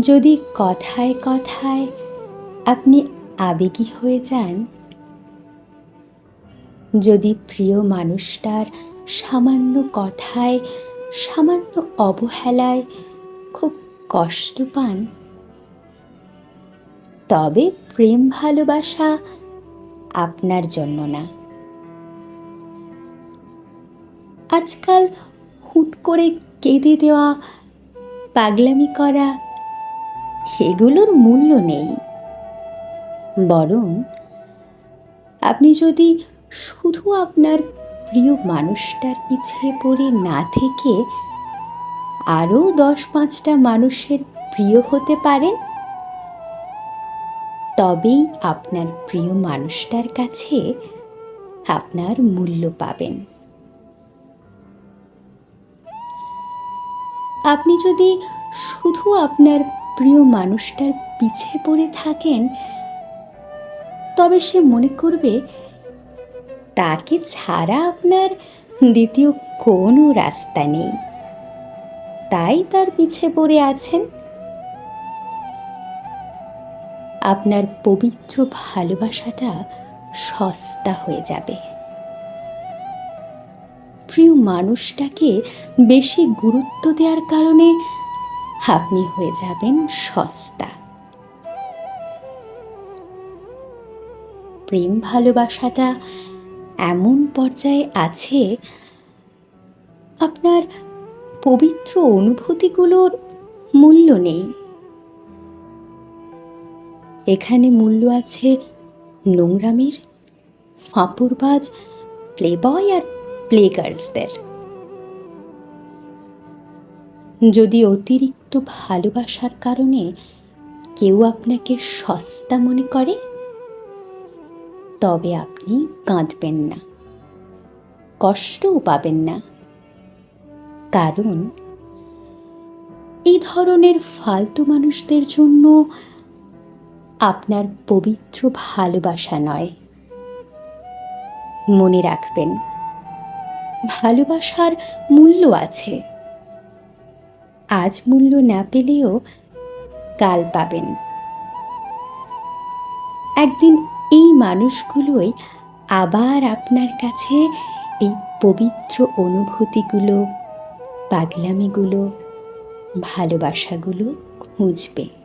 যদি কথায় কথায় আপনি আবেগী হয়ে যান, যদি প্রিয় মানুষটার সামান্য কথায়, সামান্য অবহেলায় খুব কষ্ট পান, তবে প্রেম ভালোবাসা আপনার জন্য না। আজকাল হুট করে কেঁদে দেওয়া, পাগলামি করা এগুলোর মূল্য নেই। বরং আপনি যদি শুধু আপনার প্রিয় মানুষটার পিছিয়ে পড়ে না থেকে আরও দশ পাঁচটা মানুষের প্রিয় হতে পারেন তবেই আপনার প্রিয় মানুষটার কাছে আপনার মূল্য পাবেন। আপনি যদি শুধু আপনার প্রিয় মানুষটার পিছে পড়ে থাকেন, তবে সে মনে করবে, তাকে ছাড়া আপনার দ্বিতীয় কোনো রাস্তা নেই। তাই তার পিছে পড়ে আছেন। আপনার পবিত্র ভালোবাসাটা সস্তা হয়ে যাবে। প্রিয় মানুষটাকে বেশি গুরুত্ব দেওয়ার কারণে আপনি হয়ে যাবেন সস্তা। প্রেম ভালোবাসাটা এমন পর্যায়ে আছে, আপনার পবিত্র অনুভূতিগুলোর মূল্য নেই। এখানে মূল্য আছে নোংরামির, ফাঁপুরবাজ, প্লেবয় আর প্লে গার্লসদের যদি অতিরিক্ত ভালোবাসার কারণে কেউ আপনাকে সস্তা মনে করে? তবে আপনি কাঁদবেন না, কষ্টও পাবেন না। কারণ এই ধরনের ফালতু মানুষদের জন্য আপনার পবিত্র ভালোবাসা নয়। মনে রাখবেন, ভালোবাসার মূল্য আছে। আজ মূল্য না পেলেও কাল পাবেন। একদিন এই মানুষগুলোই আবার আপনার কাছে এই পবিত্র অনুভূতিগুলো, পাগলামিগুলো, ভালোবাসাগুলো খুঁজবে।